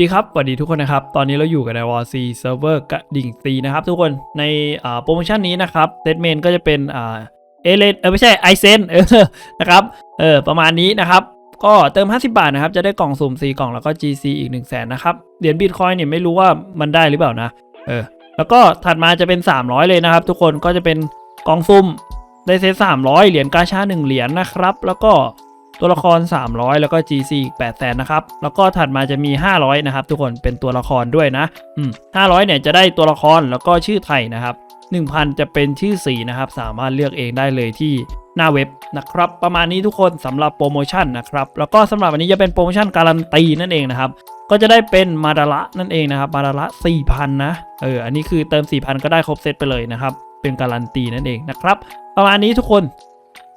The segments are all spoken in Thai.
ดีครับสวัสดีทุกคนนะครับ ตอนนี้เราอยู่กันใน w a r c Server กระดิ่งซีนะครับ ทุกคนในโปรโมชั่นนี้นะครับเซตเมนก็จะเป็นเอเลนเออไม่ใช่ไอเซนเออนะครับเออประมาณนี้นะครับ ก็เติม 50 บาทนะครับ จะได้กล่องสุ่ม 4 กล่องแล้วก็ GC อีก 1 0 0 0 0แสนนะครับเหรียญบิตคอยเนี่ยไม่รู้ว่ามันได้หรือเปล่านะเออแล้วก็ถัดมาจะเป็น 300 เลยนะครับ ทุกคนก็จะเป็นกล่องสุ่มได้เซต300 เหรียญกาชา1เหรียญนะครับ แล้วก็ ตัวละคร 300 แล้วก็ GC อีก8แสนนะครับแล้วก็ถัดมาจะมี 500 นะครับ ทุกคนเป็นตัวละครด้วยนะอืม500 เนี่ยจะได้ตัวละครแล้วก็ชื่อไทยนะครับ 1,000 จะเป็นชื่อสีนะครับ สามารถเลือกเองได้เลยที่หน้าเว็บนะครับ ประมาณนี้ทุกคนสำหรับโปรโมชั่นนะครับ แล้วก็สำหรับวันนี้จะเป็นโปรโมชั่นการันตีนั่นเองนะครับ ก็จะได้เป็นมาดาระนั่นเองนะครับ มาดาระ4,000 นะ เออ อันนี้คือเติม 4,000 ก็ได้ครบเซตไปเลยนะครับ เป็นการันตีนั่นเองนะครับ ประมาณนี้ทุกคน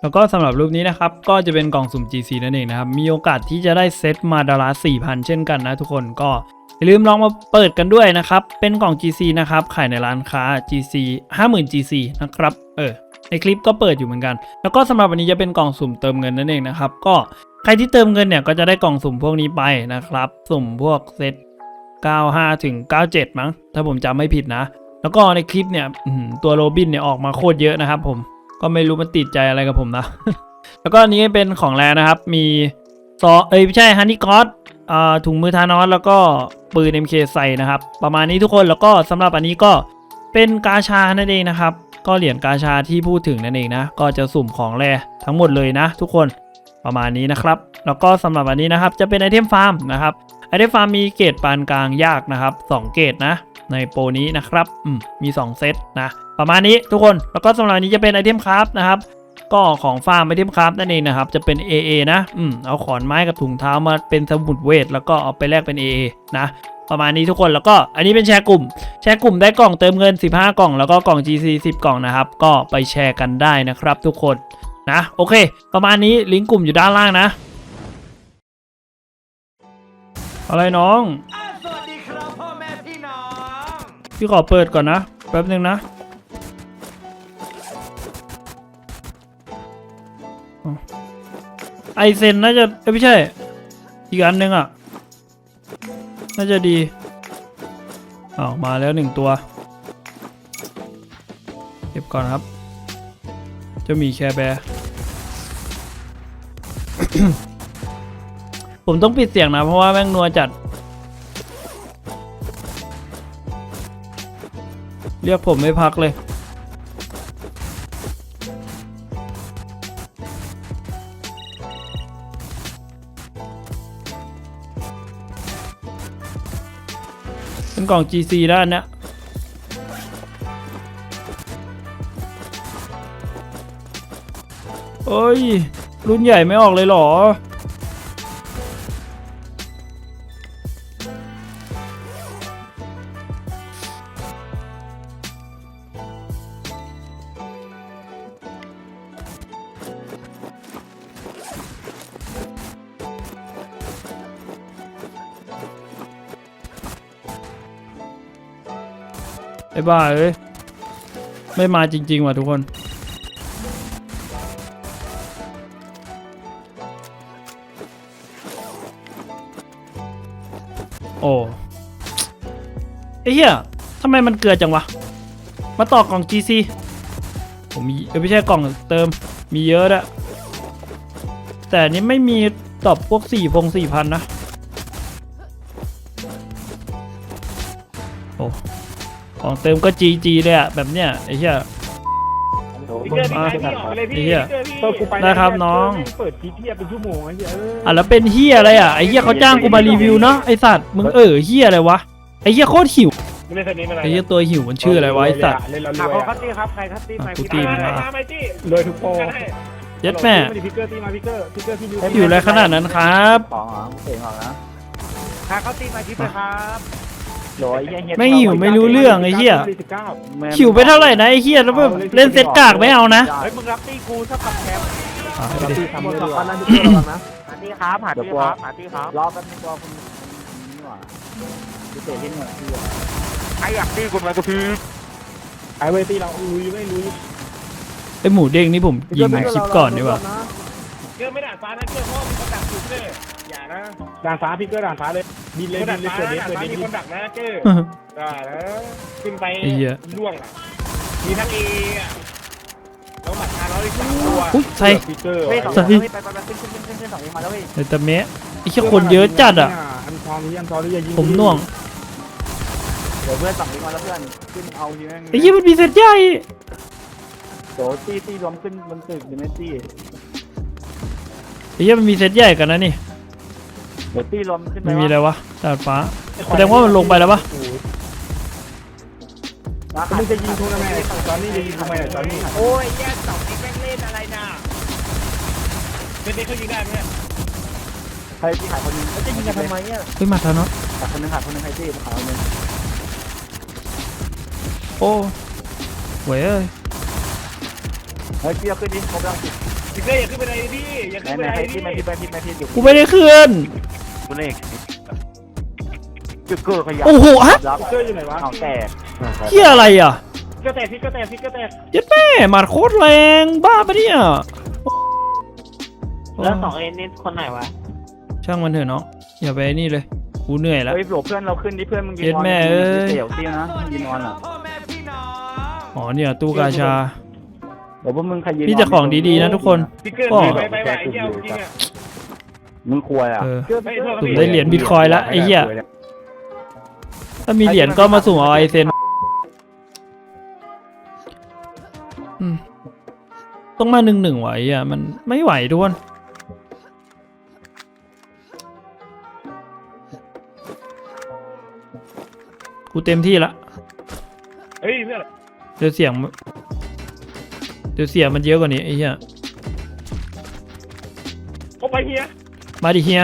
แล้วก็สำหรับรูปนี้นะครับ ก็จะเป็นกล่องสุ่ม GC นั่นเองนะครับ มีโอกาสที่จะได้เซตมาดารา4,000 เช่นกันนะทุกคนก็อย่าลืมลองมาเปิดกันด้วยนะครับ เป็นกล่อง GC นะครับ ขายในร้านค้า GC 50,000 GC นะครับ เออ ในคลิปก็เปิดอยู่เหมือนกัน แล้วก็สำหรับวันนี้จะเป็นกล่องสุ่มเติมเงินนั่นเองนะครับ ก็ใครที่เติมเงินเนี่ยก็จะได้กล่องสุ่มพวกนี้ไปนะครับ สุ่มพวกเซต95ถึง97 มั้ง ถ้าผมจำไม่ผิดนะ แล้วก็ในคลิปเนี่ยตัวโรบินเนี่ยออกมาโคตรเยอะนะครับผม ก็ไม่รู้มันติดใจอะไรกับผมนะ แล้วก็อันนี้เป็นของแรนะครับ มีซอเอ้ยไม่ใช่ฮันนี่กอสถุงมือทานอสแล้วก็ปืน MK ใส่นะครับ ประมาณนี้ทุกคนแล้วก็สำหรับอันนี้ก็เป็นกาชานั่นเองนะครับ ก็เหรียญกาชาที่พูดถึงนั่นเองนะ ก็จะสุ่มของแรทั้งหมดเลยนะ ทุกคนประมาณนี้นะครับ แล้วก็สำหรับอันนี้นะครับ จะเป็นไอเทมฟาร์มนะครับไอเทมฟาร์มมีเกรดปานกลางยากนะครับ 2 เกรดนะ ในโปรนี้นะครับ อืมมี 2 เซตนะ ประมาณนี้ทุกคนแล้วก็สำหรับอันนี้จะเป็นไอเทมคราฟนะครับก็ของฟาร์มไอเทมคราฟนั่นเองนะครับ จะเป็น AA นะอืมเอาขอนไม้กับถุงเท้ามาเป็นสมุดเวท แล้วก็เอาไปแลกเป็น AA นะประมาณนี้ทุกคนแล้วก็อันนี้เป็นแชร์กลุ่ม แชร์กลุ่มได้กล่องเติมเงิน 15 กล่อง แล้วก็กล่อง GC 10 กล่องนะครับ ก็ไปแชร์กันได้นะครับ ทุกคนนะโอเค ประมาณนี้ลิงก์กลุ่มอยู่ด้านล่างนะ อะไรน้องอ่าสวัสดีครับพ่อแม่พี่น้องพี่ขอเปิดก่อนนะ แป๊บนึงนะ ไอเซนน่าจะเอ้ยไม่ใช่ อีกอันหนึงอะ น่าจะดีอ้าวมาแล้วหนึ่งตัว เก็บก่อนครับ จะมีแคร์แบร์ผมต้องปิดเสียงนะ เพราะว่าแม่งนัวจัด เรียกผมไม่พักเลย เป็นกล่อง GC ด้านเนี้ยเอ้ย รุ่นใหญ่ไม่ออกเลยเหรอ บ้าเอ้ย ไม่มาจริง ๆ ว่ะทุกคนโอ้ไอ้เหี้ยทำไมมันเกลือจังวะ มาต่อกล่อง GC ผมมีเอ้ยไม่ใช่กล่องเติม มีเยอะด้วยแต่นนี้ไม่มีตอบพวกสี่พงสี่พันนะ โอ้ ของเติมก็ GG เลยอะแบบเนี้ยไอ้เหี้ย พี่เกอร์พี่อะพี่ออกไปเลยพี่ไอ้เหี้ยพี่เกอร์พี่ได้ครับน้อง เปิดทีเทียบเป็นชั่วโมงไอ้เหี้ยเอออะแล้วเป็นเฮียอะไรอะไอ้เฮียเขาจ้างกูมารีวิวเนาะไอสัตว์มึงเออเฮียอะไรวะไอเฮียโคตรหิวไม่เล่นเซนนี้ไม่ไอเฮียตัวหิวมันชื่ออะไรวะไอสัตว์ เล่นแล้วรอะวยขอคัตตี้ครับใครคัตตี้อะใครกูพี่ตีตามมึงมาอะมาไมตี้รวยทุกโปรเย็ดแม่พี่เกอร์ตีมาพี่เกอร์พี่เกอร์ที่ดูหิวอะไรขนาดนั้นครับ ของเหรอเสียงออกนะใครคัตตี้มาทิปเลยครับ โหลยเหี้ยเฮ็ดไม่หิวไม่รู้เรื่องไอ้เฮียสิบเก้าแม่หิวไปเท่าไหร่นะไอเฮียแล้วแบบเล่นเซตกากไม่เอานะเฮ้ยมึงรับตี้กูถ้าขับแคมป์อะเราดิที่ทำไม่รู้อะนั่นที่ระวังนะหาตี้ครับหาตี้ครับหาตี้ครับรอแป๊บนึงรอคุณนี่หว่าพิเศษที่หน่วยที่ใครอยากตี้กูมาก็คือไอเวทีเราลุยไม่ลุยไอหมูเด้งนี่ผมยิงคลิปก่อนดีกว่าเกอร์ไม่ด่านฟ้านะเกอร์เพราะมันดักสุดเลยอย่านะด่านฟ้าพี่เกอร์ด่านฟ้าเลย บินเลยบินเลยเปิดเน็ตเปิดเน็ตมีบิคนนดักนะเจ้ได้แล้วขึ้นไปไอ้เหี้ย ล่วงอะมีทั้งเออะแล้วหมัดมาแล้วอีกสามตัวอุ้ยใส่พิกเกอร์เฮ้ยสองใส่เฮ้ยไปไปไปขึ้นขึ้นขึ้นขึ้นขึ้นสองเองมาแล้วเว้ยไอ้ตะเมะไอ้เชี่ยคนเยอะจัดอะ อันทองนี่อันทองนี่อย่ายิงผมหน่วงเดี๋ยวเพื่อนสองเองมาแล้วเพื่อนขึ้นเอาทีแม่งไอ้เหี้ยมันมีเซตใหญ่โดตี้ตี้รวมขึ้นบนตึกดิเมตี้ไอ้เหี้ยมันมีเซตใหญ่กันนะนี่ เดี๋ยวตี้รวมขึ้นไปไม่มีอะไรวะวะดาดฟ้าแสดงว่ามันลงไปแล้วปะโอ้โหราแล้วคามึงจะยิงทุกทำไมตอนนี้จะยิงทำไมอะตอนนี้โอ้ยแย่สองเอ็กแม่งเล่นอะไรน่ะเล่นนี้เขายิงได้ไหมเนี่ยใครที่ขายคนนึงแล้วจะยิงกันทำไมเนี่ยเฮ้ยมาทันเนาะขายคนนึงขายคนนึงใครที่ขายคนนึงโอ้เว้ยเอ้ยเฮ้ยพี่เอาขึ้นดิครบแล้วพี่เก้อย่าขึ้นไปไหนดิอย่าไหนขึ้นไหไปนไหนใครดิที่มาที่มาที่มาที่อยู่กูไม่ได้ขึ้น คุณเอกจุดเกิดขยับโอ้โหฮะรับพิกเกอร์อยู่ไหนวะเอาแตกเหี้ยอะไรอะก็แตกพี่ก็แตกพี่ก็แตกเยัดแม่หมัดโคตรแรงบ้าปะเนี่ยแล้วสองเอ็นนี่คนไหนวะ ช่างมันเถอะน้องอย่าไปนี่เลยกูเหนื่อยแล้วเฮ้ยโหลเพื่อนเราขึ้นดิเพื่อนมึงยืนเย็ดนอนแม่เอ้ยเดี๋ยวตี้นะยืนนอนอะพ่อแม่พี่น้องอ๋อเนี่ยตู้กาชาเดี๋ยวพวกมึงใครยืนพี่จะของดีๆนะทุกคนพี่เกินไปไปไปเยี่ยมจริงอะ มึงควยอะเออไม่โทษสุ่มได้เหรียญบิตคอยน์ละไอ้เหี้ยถ้ามีเหรียญก็มาสุ่มเอาไอเซนอืมต้องมาหนึ่งหนึ่งไหวอะมันไม่ไหวทุกคนกูเต็มที่ละเฮ้ยเพื่อนเดี๋ยวเสียงมันเดี๋ยวเสียงมันเยอะกว่านี้ไอ้เหี้ย เขาไปเฮีย มาดิเฮีย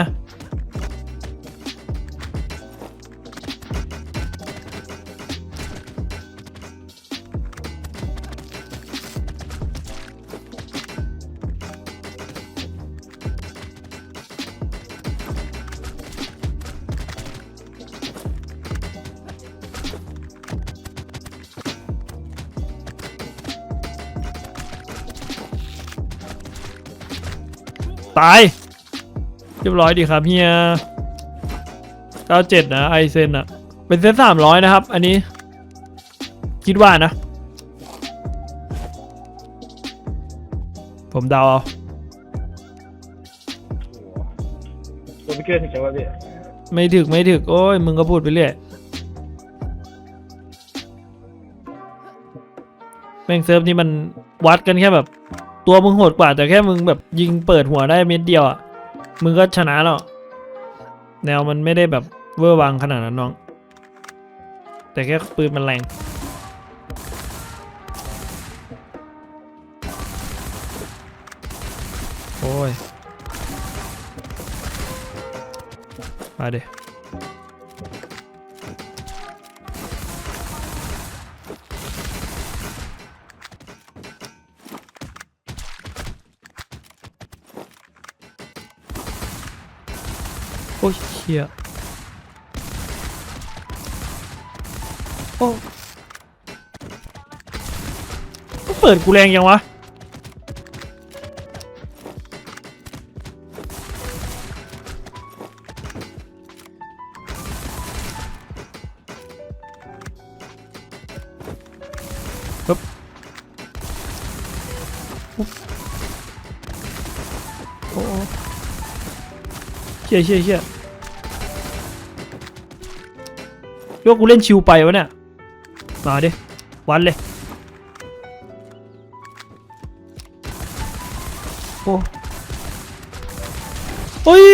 ตาย เรียบร้อยดีครับเฮีย97นะไอเซนอะเป็นเซน300นะครับ อันนี้ คิดว่านะ ผมเดาเอาตัวพิกเกอร์ถึงจะว่าพี่ไม่ถึกไม่ถึกโอ้ย มึงก็พูดไปเรื่อยแม่งเซิร์ฟนี่มันวัดกันแค่แบบ ตัวมึงโหดกว่าแต่แค่มึงแบบยิงเปิดหัวได้เม็ดเดียวอะ มึงก็ชนะแล้ว แนวมันไม่ได้แบบเวอร์วังขนาดนั้นน้อง แต่แค่ปืนมันแรง โอ้ย มาเด โอ้ยเชี่ยโอ้ก็เปิดกูแรงยังวะโชี่ยเชี่ยเชี่ยเรียกกูเล่นชิวไปวะเนี่ย มาดิวันเลย โอ้โอ้ย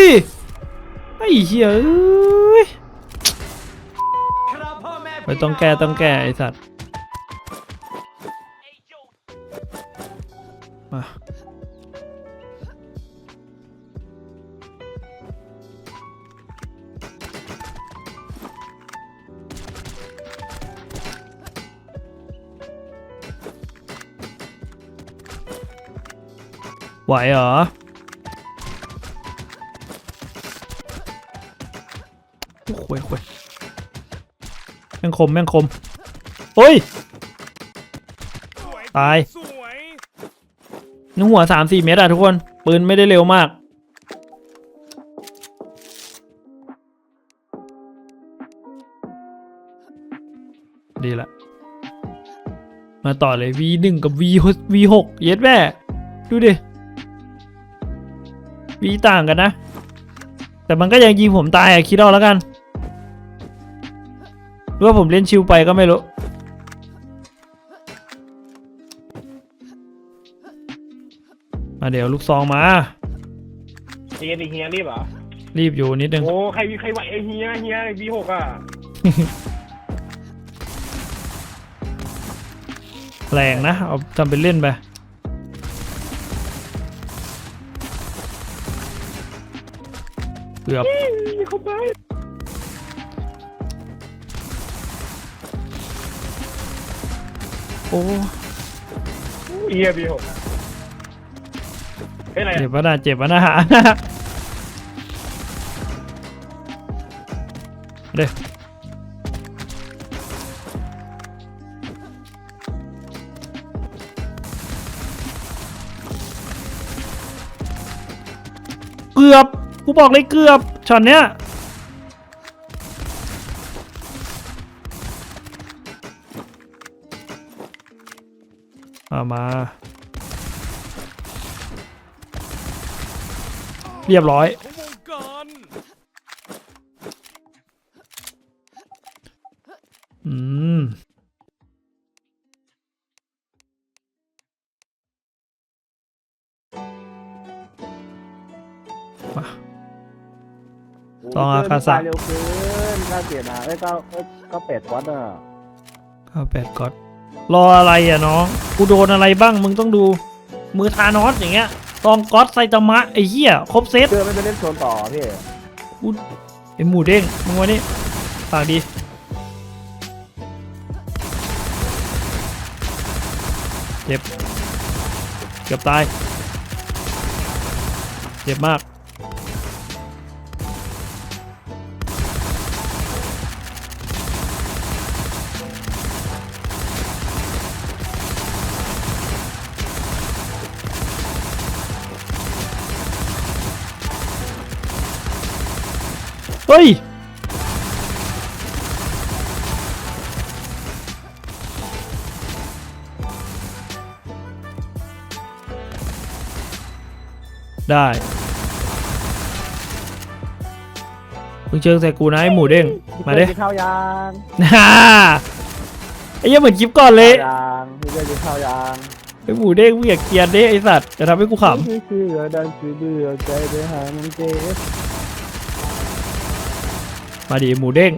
ไอ้เหี้ยเอ้ยไม่ต้องแก้ต้องแก้ไอ้สัตว์ หวเหรอ โอ้โหโอ้ยแม่งคม แม่งคม โอ้ย ตายนึกหัวสามสี่เมตรอะทุกคน ปืนไม่ได้เร็วมาก ดีละ มาต่อเลย V หนึ่งกับ V V หกเย็ดแม่ดูดิ V ต่างกันนะ แต่มันก็ยังยิงผมตายอะคิดเอาแล้วกันหรือว่าผมเล่นชิวไปก็ไม่รู้มาเดี๋ยวลูกซองมาเฮียดิเฮียรีบเหรอ รีบอยู่นิดนึง โอ้ ใครใครไหวไอ้เฮียเฮียวีหกอะ แรงนะ เอาทำเป็นเล่นไป เกือบเข้าไปโอ้เฮียวีหกเฮ้ยอะไรเจ็บวะนะเจ็บวะนะฮะเด้เกือบ กูบอกเลยเกือบช็อตเนี้ยเอามา เรียบร้อย อืม ต้องอาคาสะเร็วเกินเก้าเจ็ดนะเอ้ยก้าเอ้ยเก้าแปดวัดอะข้าแปดก๊อตรออะไรอะน้องกูโดนอะไรบ้างมึงต้องดู มือทานอสอย่างเงี้ยตองก๊อตไซตามะไอ้เหี้ยครบเซตเพื่อไม่ไปเล่นโซนต่อพี่ไอ้หมูเด้งมึงวันนี้ปากดีเจ็บเกือบตายเจ็บมาก ฮ้ย ได้มึงเชิงใส่กูนะไอหมูเด้ง มาเด้พี่เกินกินข้าวยางฮ่าไอ้เหี้ยังเหมือนคลิปก่อนเลยข้าวยางพี่เกินกินข้าวยางไอหมูเด้งมึงอย่าเกลียดดิไอสัตว์จะทำให้กูขคือคือดันคือเดือดใจไปหามันเจ็บำ มาดิไอ้หมูเด้ง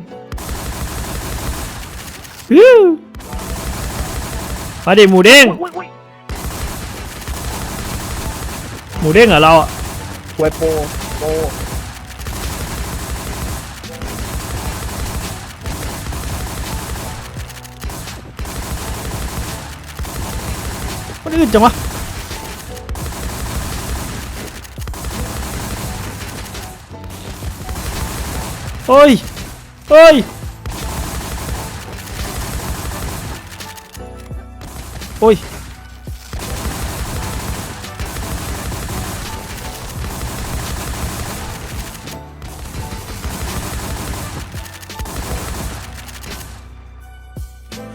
ฮู้มาดิหมูเด้งหมูเด้งเหรอเราอะควยโปโปมันอื่นจังวะ เฮ้ยเฮ้ยโอ้ย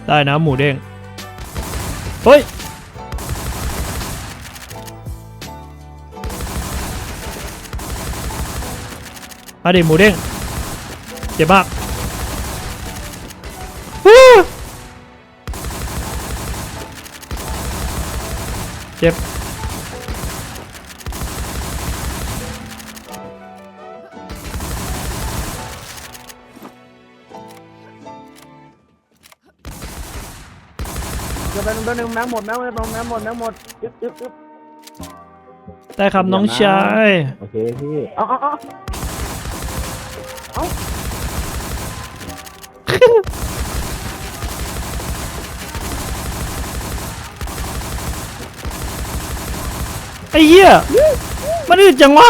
ได้นะหมู เด้งเฮ้ยมาดิหมูเด้งเจ็บมากฮู้เจ็บจะเป็นตัวหนึ่งแม็กหมดแม็กหมดแม็กหมดแม็กหมดยึบยึบยึบได้ครับน้องชายโอเคพี่เอาเอาเอา ไอ้เหี้ยมันอึดจังวะ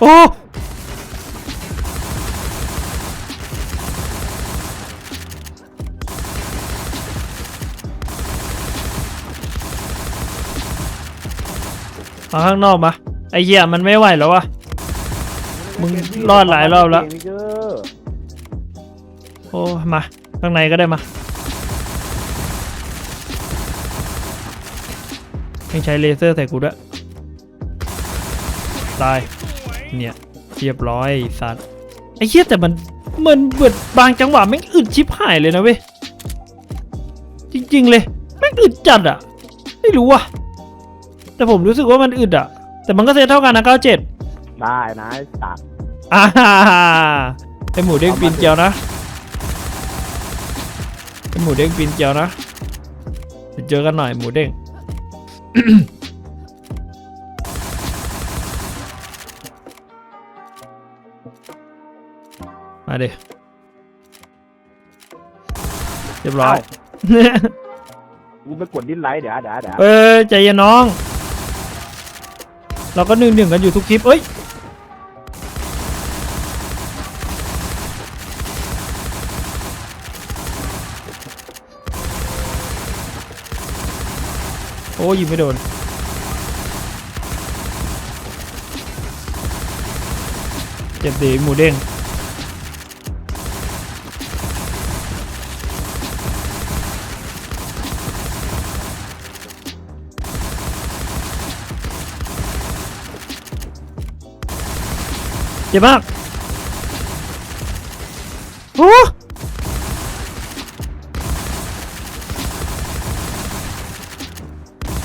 โอ้ มาข้างนอกมาไอ้เหี้ยมันไม่ไหวแล้ววะ มึงรอดหลายรอบแล้ว โอ้มาข้างในก็ได้มายังใช้เลเซอร์ใส่กูด้วยตายเนี่ยเรียบร้อยสัตว์ไอ้เหี้ยแต่มันมันเบิดบางจังหวะแม่งอึดชิบหายเลยนะเว้ยจริงๆเลยแม่งอึดจัดอะไม่รู้อะ แต่ผมรู้สึกว่ามันอึดอะแต่มันก็เซตเท่ากันนะ 97ได้นะไอ้สัตว์อ่าไอหมูเด้งปีนเกลียวนะไอหมูเด้งปีนเกลียวนะไปเจอกันหน่อยหมูเด้ง มาดิเรียบร้อย กูไปกดดิ้นไลท์เดี๋ยวเดี๋ยวเดี๋ยวเออใจเย็นน้อง เราก็หนึ่งหนึ่งกันอยู่ทุกคลิปเอ้ยโอ้ยิงไม่โดนเจ็บดีหมูเด้ง จ็บมากโอ้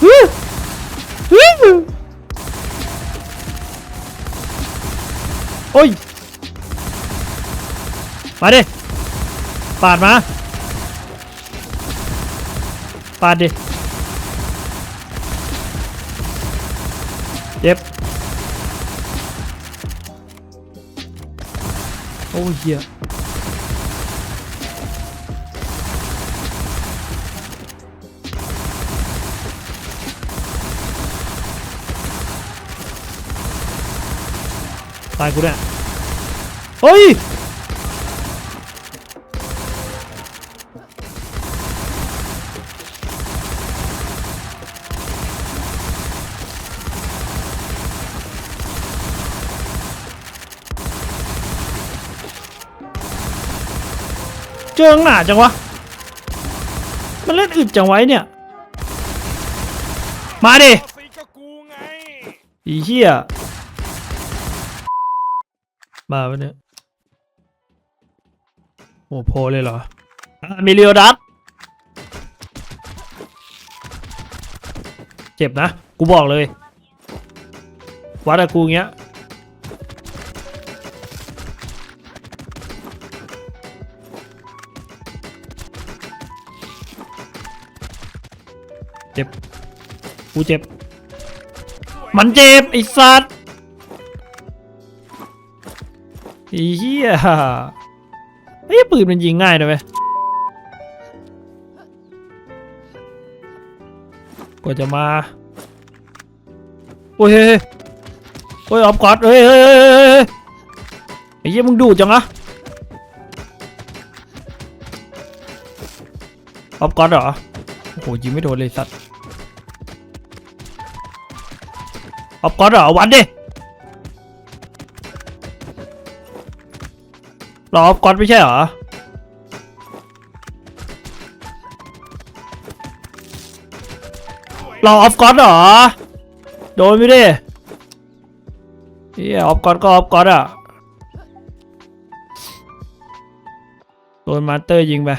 ฮู้ฮู้โอ้ย มาดิ ปาดมา ปาดดิ เจ็บ โอ้ยเหี้ยตายกูเนี่ยเฮ้ย จอข้างหนาจังวะ มันเล่นอึดจังไว้เนี่ย มาดิไอีเหี้ย มาปะเนี่ย โอ้โพเลยเหรอมีเรียวดัตเจ็บนะ กูบอกเลย วัดอะกูเงี้ย จ็บ กูเจ็บ มันเจ็บไอ้สัตว์ไอ้เหี้ยไอ้ยปืนมันยิงง่ายนะเว้ยกว่าจะมา โอ้ยเฮ้ยเฮ้ยโอ้ยออฟกอดเฮ้ยเฮ้ยเฮ้ยเฮ้ยเฮ้ยไอ้เหี้ยมึงดูจังอะออฟกอดเหรอ โอ้โหยิงไม่โดนเลยสัตว์ ออฟกอดเหรอวันดิรอออฟกอดไม่ใช่เหรอรอออฟกอดเหรอ โดนไม่ได้เฮียออฟกอดก็ออฟกอดอะ โดนมาสเตอร์ยิงไป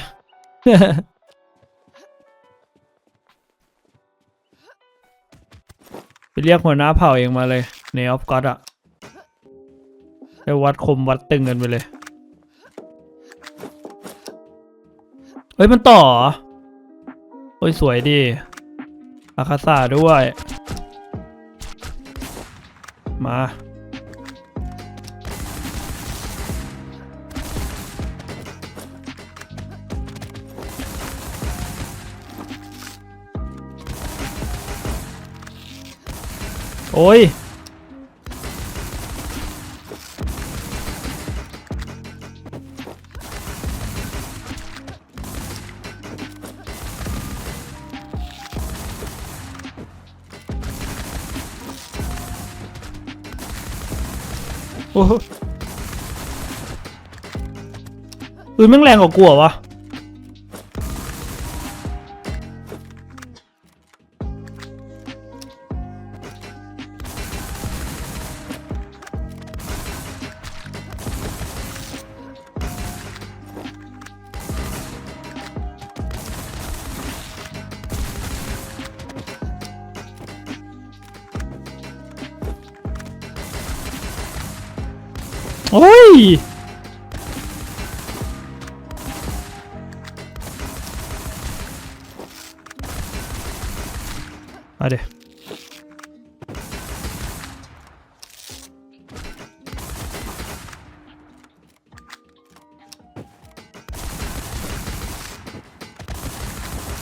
ไปเรียกหัวหน้าเผ่าเองมาเลยในออฟกอดอะไปวัดคมวัดตึงกันไปเลย เฮ้ย มันต่อ โอ้ย สวยดี อาคาซาด้วย มา โอ้ย โอ้ยมันแรงกว่ากลัววะ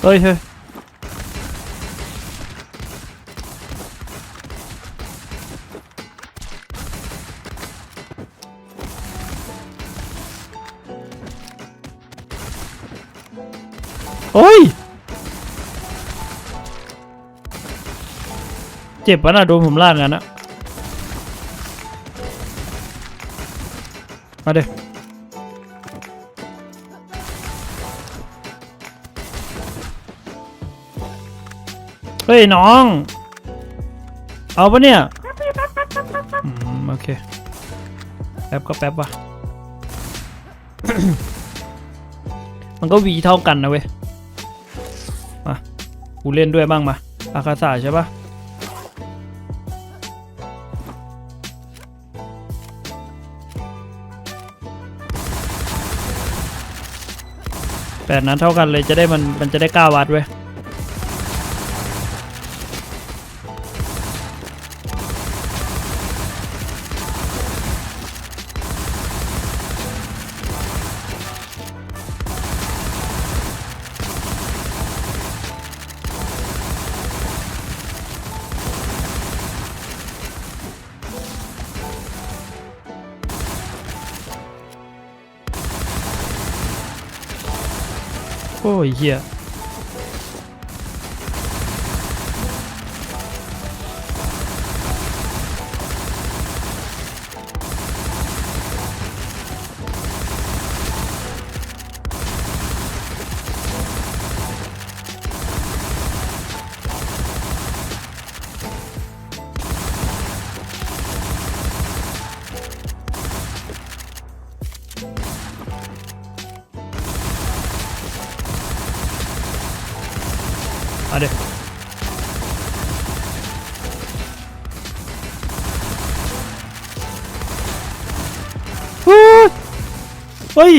เฮ้ยเฮ้ยโอ้ย เจ็บปะน่ะโดนผมลากงั้นนะมาเดี๋ย ฮ้ยน้อง เอาปะเนี่ยอืมโอเค แป๊บก็แป๊บวะมันก็วีเท่ากันนะเว้ย มา กูเล่นด้วยบ้างมา อาคาสาใช่ปะแปดนั้นเท่ากันเลยจะได้มันมันจะได้กล้าวัดเว้ย โฮ้ย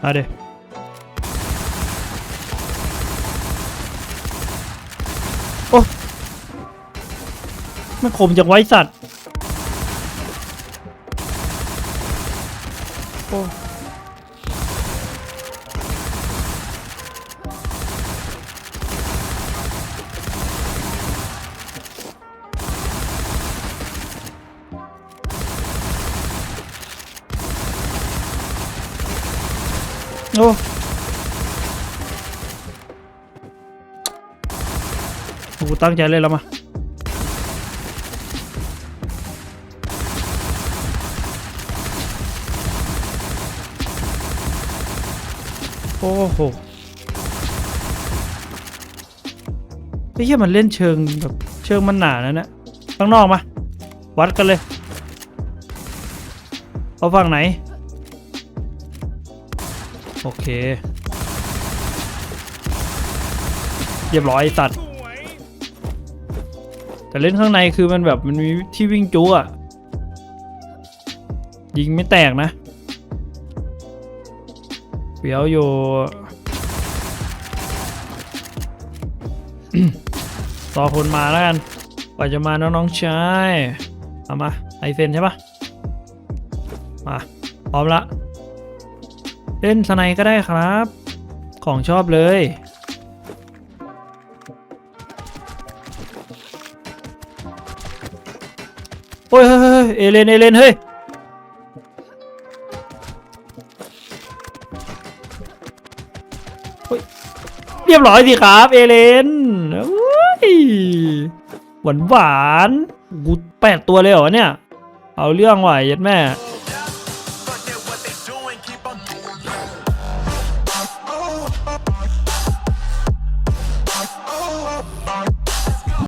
เอาเดี๋ยวโอ้มันคมจังไว้สัตว์ โอ้กูตั้งใจเล่นแล้วมาโอ้โหไอ้เหี้ยมันเล่นเชิงแบบเชิงมันหนานะเนี่ยข้างนอกมา วัดกันเลย เอาฝั่งไหน โอเค เรียบร้อยไอ้สัตว์ แต่เล่นข้างในคือมันแบบมันมีที่วิ่งจูอะยิงไม่แตกนะเปียวอยู่ต่อคนมาแล้วกันกว่าจะมาน้องๆชายเอามาไอเซนใช่ปะมา พร้อมละ เล่นสไนก็ได้ครับ ของชอบเลย โอ้ยเฮ้ยเฮ้ยเอเลน เอเลน เฮ้ย เรียบร้อยสิครับ เอเลนหวานหวานกูแปดตัวเลยเหรอเนี่ย เอาเรื่องว่ะยัดแม่